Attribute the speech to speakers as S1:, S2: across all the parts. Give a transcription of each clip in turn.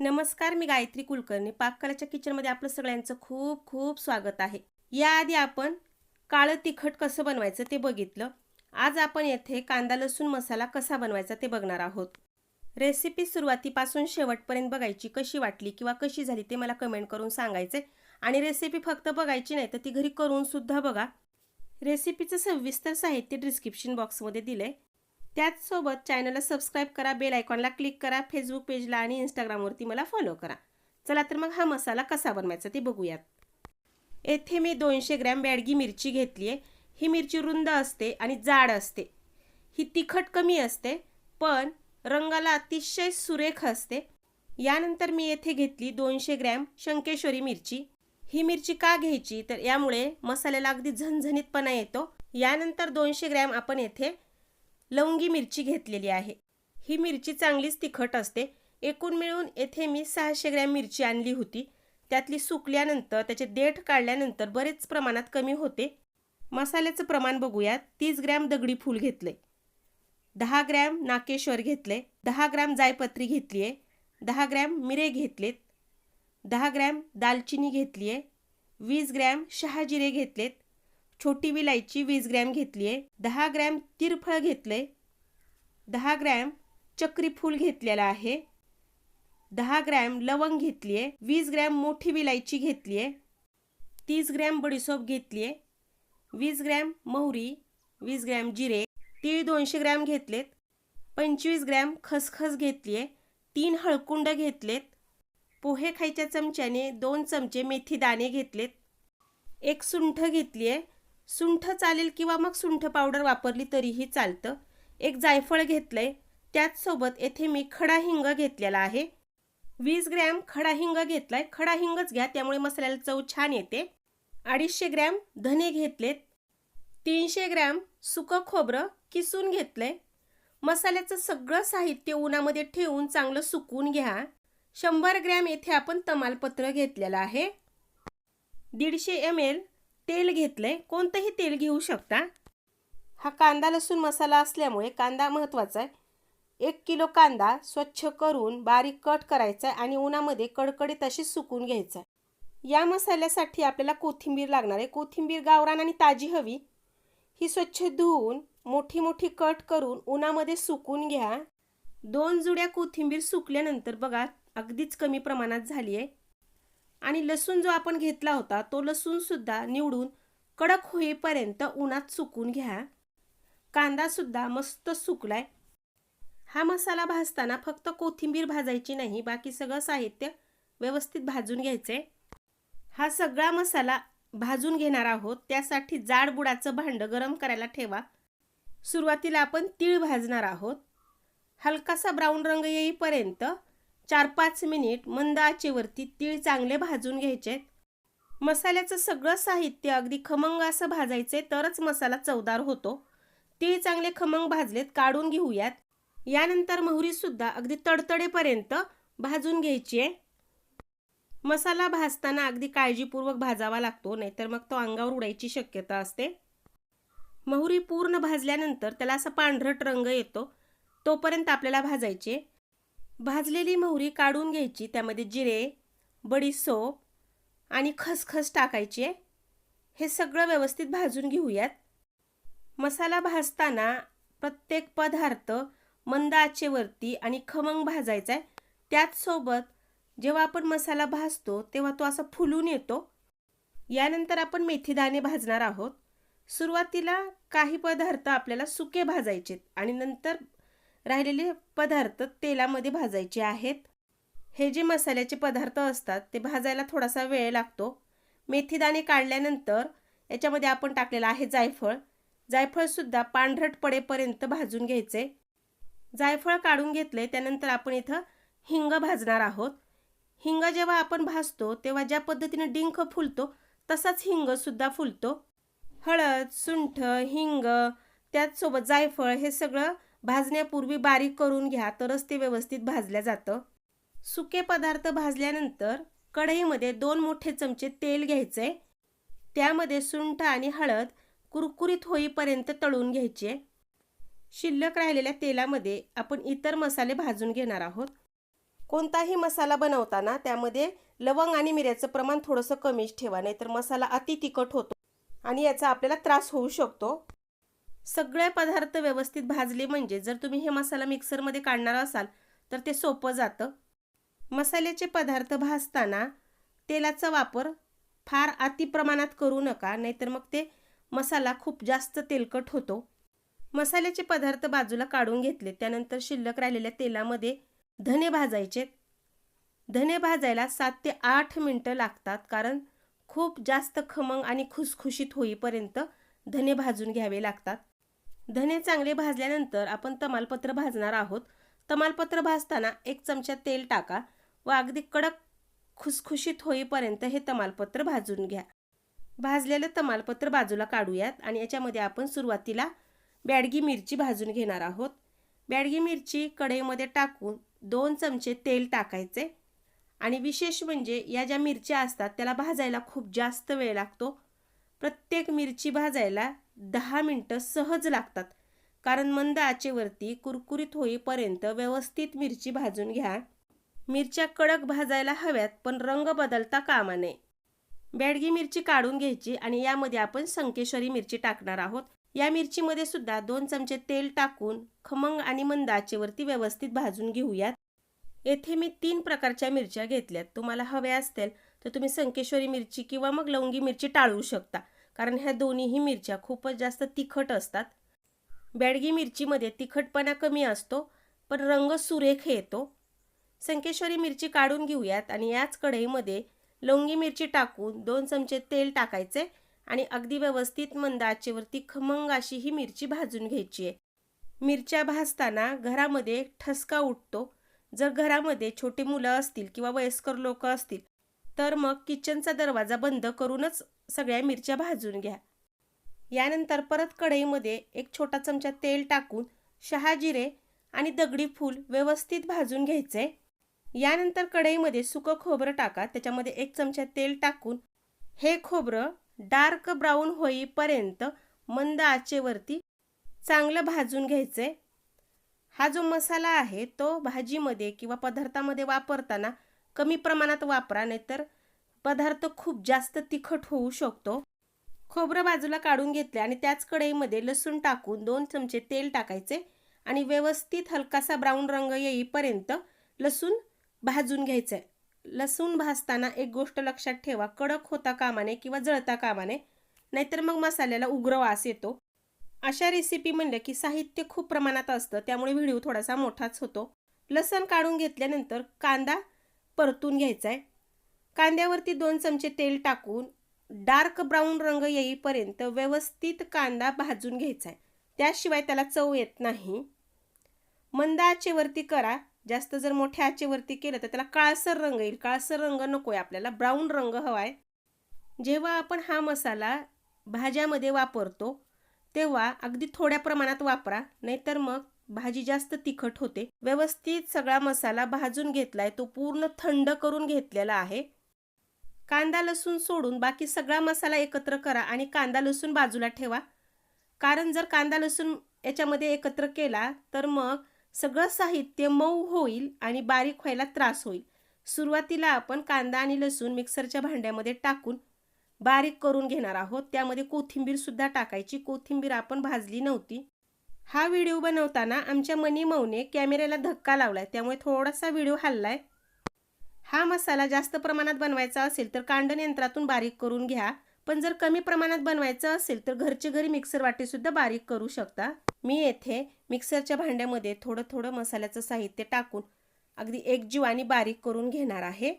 S1: नमस्कार मी गायत्री कुलकर्णी. पाककलाच्या किचनमध्ये आपलं सगळ्यांचं खूप खूप स्वागत आहे. याआधी आपण काळं तिखट कसं बनवायचं ते बघितलं. आज आपण येथे कांदा लसूण मसाला कसा बनवायचा ते बघणार आहोत. रेसिपी सुरुवातीपासून शेवटपर्यंत बघायची कशी वाटली किंवा कशी झाली ते मला कमेंट करून सांगायचे आणि रेसिपी फक्त बघायची नाही तर ती घरी करून सुद्धा बघा. रेसिपीचं सविस्तर साहित्य डिस्क्रिप्शन बॉक्समध्ये दिलंय. त्याचसोबत चॅनलला सबस्क्राईब करा बेल आयकॉनला क्लिक करा फेसबुक पेजला आणि इंस्टाग्रामवरती मला फॉलो करा. चला तर मग हा मसाला कसा बनवायचा ते बघूयात. येथे मी दोनशे ग्रॅम बॅडगी मिरची घेतली आहे ही मिरची रुंद असते आणि जाड असते. ही तिखट कमी असते पण रंगाला अतिशय सुरेख असते. यानंतर मी येथे घेतली दोनशे ग्रॅम शंकेश्वरी मिरची. ही मिरची का घ्यायची? तर यामुळे मसाल्याला अगदी झणझणीतपणा येतो. यानंतर दोनशे ग्रॅम आपण येथे लवंगी मिरची घेतलेली आहे. ही मिरची चांगलीच तिखट असते. एकूण मिळून येथे मी सहाशे ग्रॅम मिरची आणली होती. त्यातली सुकल्यानंतर त्याचे देठ काढल्यानंतर बरेच प्रमाणात कमी होते. मसाल्याचं प्रमाण बघूयात. तीस ग्रॅम दगडी फूल घेतले. दहा ग्रॅम नाकेश्वर घेतले. दहा ग्रॅम जायपत्री घेतली आहे. दहा ग्रॅम मिरे घेतलेत. दहा ग्रॅम दालचिनी घेतली आहे. वीस ग्रॅम शहाजिरे घेतलेत. छोटी विलायची वीस ग्रॅम घेतली आहे दहा ग्रॅम तिरफळ घेतले दहा ग्रॅम चक्री फूल घेतलेला आहे दहा ग्रॅम लवंग घेतली आहे वीस ग्रॅम मोठी विलायची घेतली आहे तीस ग्रॅम बडीसोप घेतली आहे वीस ग्रॅम मोहरी वीस ग्रॅम जिरे तीळ दोनशे ग्रॅम घेतलेत पंचवीस ग्रॅम खसखस घेतली आहे तीन हळकुंड घेतलेत पोहे खायच्या चमच्याने दोन चमचे मेथी दाणे घेतलेत एक सुंठ घेतली आहे सुंठ चालेल किंवा मग सुंठ पावडर वापरली तरीही चालतं. एक जायफळ घेतलं आहे त्याचसोबत येथे मी खडा हिंग घेतलेला आहे. वीस ग्रॅम खडा हिंग घेतलाय खडा हिंगच घ्या त्यामुळे मसाल्याला चव छान येते. अडीचशे ग्रॅम धने घेतलेत तीनशे ग्रॅम सुकं खोबरं किसून घेतलंय. मसाल्याचं सगळं साहित्य उन्हामध्ये ठेवून चांगलं सुकवून घ्या. शंभर ग्रॅम येथे आपण तमालपत्र घेतलेलं आहे. दीडशे एम एल तेल घेतलंय कोणतंही तेल घेऊ शकता. हा कांदा लसूण मसाला असल्यामुळे कांदा महत्त्वाचा आहे. एक किलो कांदा स्वच्छ करून बारीक कट करायचा आहे आणि उन्हामध्ये कडकडीत अशी सुकून घ्यायचा आहे. या मसाल्यासाठी आपल्याला कोथिंबीर लागणार आहे. कोथिंबीर गावरान आणि ताजी हवी. ही स्वच्छ धुवून मोठी मोठी कट करून उन्हामध्ये सुकून घ्या. दोन जुड्या कोथिंबीर सुकल्यानंतर बघा अगदीच कमी प्रमाणात झाली आहे. आणि लसूण जो आपण घेतला होता तो लसूणसुद्धा निवडून कडक होईपर्यंत उन्हात सुकून घ्या. कांदासुद्धा मस्त सुकलाय. हा मसाला भाजताना फक्त कोथिंबीर भाजायची नाही बाकी सगळं साहित्य व्यवस्थित भाजून घ्यायचे हा सगळा मसाला भाजून घेणार आहोत. त्यासाठी जाड बुडाचं भांडं गरम करायला ठेवा. सुरुवातीला आपण तीळ भाजणार आहोत. हलकासा ब्राऊन रंग येईपर्यंत चार पाच मिनिट मंद आचेवरती तीळ चांगले भाजून घ्यायचे. मसाल्याचं सगळं साहित्य अगदी खमंग असं भाजायचे तरच मसाला चवदार होतो. तीळ चांगले खमंग भाजलेत काढून घेऊयात. यानंतर मोहरीसुद्धा अगदी तडतडेपर्यंत भाजून घ्यायची आहे. मसाला भाजताना अगदी काळजीपूर्वक भाजावा लागतो नाहीतर मग तो अंगावर उडायची शक्यता असते. मोहरी पूर्ण भाजल्यानंतर त्याला असा पांढरट रंग येतो. तोपर्यंत आपल्याला भाजायचे भाजलेली मोहरी काढून घ्यायची. त्यामध्ये जिरे बडीसोप आणि खसखस टाकायची आहे. हे सगळं व्यवस्थित भाजून घेऊयात. मसाला भाजताना प्रत्येक पदार्थ मंद आचेवरती आणि खमंग भाजायचा आहे. त्याचसोबत जेव्हा आपण मसाला भाजतो तेव्हा तो असा फुलून येतो. यानंतर आपण मेथीदाणे भाजणार आहोत. सुरुवातीला काही पदार्थ आपल्याला सुके भाजायचेत आणि नंतर राहिलेले पदार्थ तेलामध्ये भाजायचे आहेत. हे जे मसाल्याचे पदार्थ असतात ते भाजायला थोडासा वेळ लागतो. मेथीदाणे काढल्यानंतर याच्यामध्ये आपण टाकलेलं आहे जायफळ. जायफळसुद्धा पांढरट पडेपर्यंत भाजून घ्यायचे. जायफळ काढून घेतले त्यानंतर आपण इथं हिंग भाजणार आहोत. हिंग जेव्हा आपण भाजतो तेव्हा ज्या पद्धतीने डिंक फुलतो तसाच हिंगसुद्धा फुलतो. हळद सुंठ हिंग त्याचसोबत जायफळ हे सगळं भाजण्यापूर्वी बारीक करून घ्या तरच ते व्यवस्थित भाजल्या जातं. सुके पदार्थ भाजल्यानंतर कढईमध्ये दोन मोठे चमचे तेल घ्यायचे. त्यामध्ये सुंठ आणि हळद कुरकुरीत होईपर्यंत तळून घ्यायचे. शिल्लक राहिलेल्या तेलामध्ये आपण इतर मसाले भाजून घेणार आहोत. कोणताही मसाला बनवताना त्यामध्ये लवंग आणि मिऱ्याचं प्रमाण थोडंसं कमीच ठेवा नाहीतर मसाला अति तिखट होतो आणि याचा आपल्याला त्रास होऊ शकतो. सगळे पदार्थ व्यवस्थित भाजले म्हणजे जर तुम्ही हे मसाला मिक्सरमध्ये काढणार असाल तर ते सोपं जातं. मसाल्याचे पदार्थ भाजताना तेलाचा वापर फार अति प्रमाणात करू नका नाहीतर मग ते मसाला खूप जास्त तेलकट होतो. मसाल्याचे पदार्थ बाजूला काढून घेतले त्यानंतर शिल्लक राहिलेल्या तेलामध्ये धने भाजायचे. धने भाजायला सात ते आठ मिनटं लागतात कारण खूप जास्त खमंग आणि खुसखुशीत होईपर्यंत धने भाजून घ्यावे लागतात. धने चांगले भाजल्यानंतर आपण तमालपत्र भाजणार आहोत. तमालपत्र भाजताना एक चमचा तेल टाका व अगदी कडक खुसखुशीत होईपर्यंत हे तमालपत्र भाजून घ्या. भाजलेलं तमालपत्र बाजूला काढूयात आणि याच्यामध्ये आपण सुरुवातीला बॅडगी मिरची भाजून घेणार आहोत. बॅडगी मिरची कढईमध्ये टाकून दोन चमचे तेल टाकायचे आणि विशेष म्हणजे या ज्या मिरच्या असतात त्याला भाजायला खूप जास्त वेळ लागतो. प्रत्येक मिरची भाजायला दहा मिनटं सहज लागतात. कारण मंद आचेवरती कुरकुरीत होईपर्यंत व्यवस्थित मिरची भाजून घ्या. मिरच्या कडक भाजायला हव्यात पण रंग बदलता कामा नये बॅडगी मिरची काढून घ्यायची आणि यामध्ये आपण संकेश्वरी मिरची टाकणार आहोत. या मिरचीमध्ये सुद्धा दोन चमचे तेल टाकून खमंग आणि मंद आचेवरती व्यवस्थित भाजून घेऊयात. येथे मी तीन प्रकारच्या मिरच्या घेतल्यात. तुम्हाला हव्या असतील तर तुम्ही संकेश्वरी मिरची किंवा मग लवंगी मिरची टाळू शकता. कारण ह्या दोन्हीही मिरच्या खूपच जास्त तिखट असतात. बॅडगी मिरचीमध्ये तिखटपणा कमी असतो पण रंग सुरेख येतो. संकेश्वरी मिरची काढून घेऊयात आणि याच कढईमध्ये लवंगी मिरची टाकून दोन चमचे तेल टाकायचे आणि अगदी व्यवस्थित मंद आचेवरती खमंग अशी ही मिरची भाजून घ्यायची आहे. मिरच्या भाजताना घरामध्ये ठसका उठतो. जर घरामध्ये छोटी मुलं असतील किंवा वयस्कर लोक असतील तर मग किचनचा दरवाजा बंद करूनच सगळ्या मिरच्या भाजून घ्या. यानंतर परत कढईमध्ये एक छोटा चमचा तेल टाकून शहाजिरे आणि दगडी फूल व्यवस्थित भाजून घ्यायचे. यानंतर कढईमध्ये सुकं खोबरं टाका. त्याच्यामध्ये एक चमचा तेल टाकून हे खोबरं डार्क ब्राऊन होईपर्यंत मंद आचेवरती चांगलं भाजून घ्यायचे. हा जो मसाला आहे तो भाजीमध्ये किंवा पदार्थामध्ये वापरताना कमी प्रमाणात वापरा नाहीतर पदार्थ खूप जास्त तिखट होऊ शकतो. खोबरं बाजूला काढून घेतले आणि त्याच कढईमध्ये लसूण टाकून दोन चमचे तेल टाकायचे आणि व्यवस्थित हलकासा ब्राऊन रंग येईपर्यंत लसूण भाजून घ्यायचं. आहे लसूण भाजताना एक गोष्ट लक्षात ठेवा कडक होता कामाने किंवा जळता कामाने नाहीतर मग मसाल्याला उग्र वास येतो. अशा रेसिपी म्हणलं की साहित्य खूप प्रमाणात असतं त्यामुळे व्हिडिओ थोडासा मोठाच होतो. लसण काढून घेतल्यानंतर कांदा परतून घ्यायचा आहे कांद्यावरती दोन चमचे तेल टाकून डार्क ब्राऊन रंग येईपर्यंत व्यवस्थित कांदा भाजून घ्यायचा आहे त्याशिवाय त्याला चव येत नाही. मंद आचेवरती करा. जास्त जर मोठ्या आचेवरती केलं तर त्याला काळसर रंग येईल. काळसर रंग नको आहे आपल्याला. ब्राऊन रंग हवा आहे जेव्हा आपण हा मसाला भाज्यामध्ये वापरतो तेव्हा अगदी थोड्या प्रमाणात वापरा. नाहीतर मग भाजी जास्त तिखट होते. व्यवस्थित सगळा मसाला भाजून घेतलाय. तो पूर्ण थंड करून घेतलेला आहे. कांदा लसूण सोडून बाकी सगळा मसाला एकत्र करा आणि कांदा लसूण बाजूला ठेवा. कारण जर कांदा लसूण याच्यामध्ये एकत्र केला तर मग सगळं साहित्य मऊ होईल आणि बारीक व्हायला त्रास होईल. सुरुवातीला आपण कांदा आणि लसूण मिक्सरच्या भांड्यामध्ये टाकून बारीक करून घेणार आहोत. त्यामध्ये कोथिंबीर सुद्धा टाकायची. कोथिंबीर आपण भाजली नव्हती. हा व्हिडिओ बनवताना आमच्या मनी मऊने कॅमेऱ्याला धक्का लावलाय त्यामुळे थोडासा व्हिडिओ हल्लाय. हा मसाला जास्त प्रमाणात बनवायचा असेल तर कांडण यंत्रातून बारीक करून घ्या पण जर कमी प्रमाणात बनवायचं असेल तर घरचे घरी मिक्सर वाटीसुद्धा बारीक करू शकता. मी येथे मिक्सरच्या भांड्यामध्ये थोडं थोडं मसाल्याचं साहित्य टाकून अगदी एकजीव आणि बारीक करून घेणार आहे.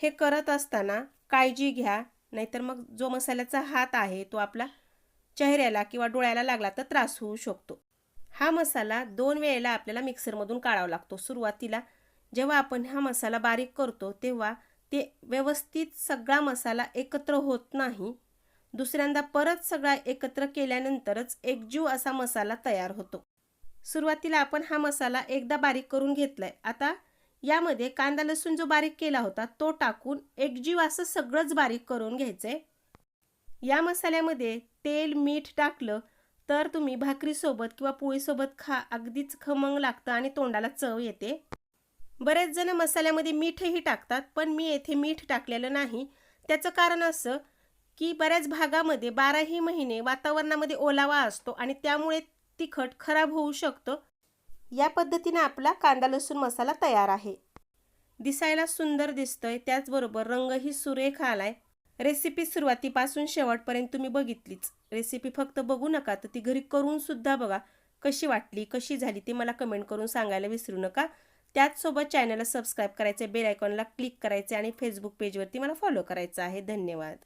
S1: हे करत असताना काळजी घ्या नाहीतर मग जो मसाल्याचा हात आहे तो आपला चेहऱ्याला किंवा डोळ्याला लागला तर त्रास होऊ शकतो. हा मसाला दोन वेळेला आपल्याला मिक्सरमधून काढावा लागतो सुरुवातीला. जेव्हा आपण हा मसाला बारीक करतो तेव्हा ते व्यवस्थित सगळा मसाला एकत्र होत नाही. दुसऱ्यांदा परत सगळा एकत्र केल्यानंतरच एकजीव असा मसाला तयार होतो. सुरुवातीला आपण हा मसाला एकदा बारीक करून घेतलाय. आता यामध्ये कांदा लसूण जो बारीक केला होता तो टाकून एकजीव असं सगळंच बारीक करून घ्यायचंय. या मसाल्यामध्ये तेल मीठ टाकलं तर तुम्ही भाकरीसोबत किंवा पोळीसोबत खा अगदीच खमंग लागतं आणि तोंडाला चव येते. बरेच जण मसाल्यामध्ये मीठही टाकतात पण मी येथे मीठ टाकलेलं नाही. त्याचं कारण असं की बऱ्याच भागामध्ये बाराही महिने वातावरणामध्ये ओलावा असतो आणि त्यामुळे तिखट खराब होऊ शकतं. या पद्धतीने आपला कांदा लसूण मसाला तयार आहे. दिसायला सुंदर दिसतंय त्याचबरोबर रंगही सुरेख आलाय. रेसिपी सुरुवातीपासून शेवटपर्यंत तुम्ही बघितलीच. रेसिपी फक्त बघू नका तर ती घरी करूनसुद्धा बघा कशी वाटली कशी झाली ती मला कमेंट करून सांगायला विसरू नका. त्याचसोबत चॅनलला सबस्क्राईब करायचे बेल आयकॉनला क्लिक करायचे आणि फेसबुक पेजवरती मला फॉलो करायचं आहे. धन्यवाद.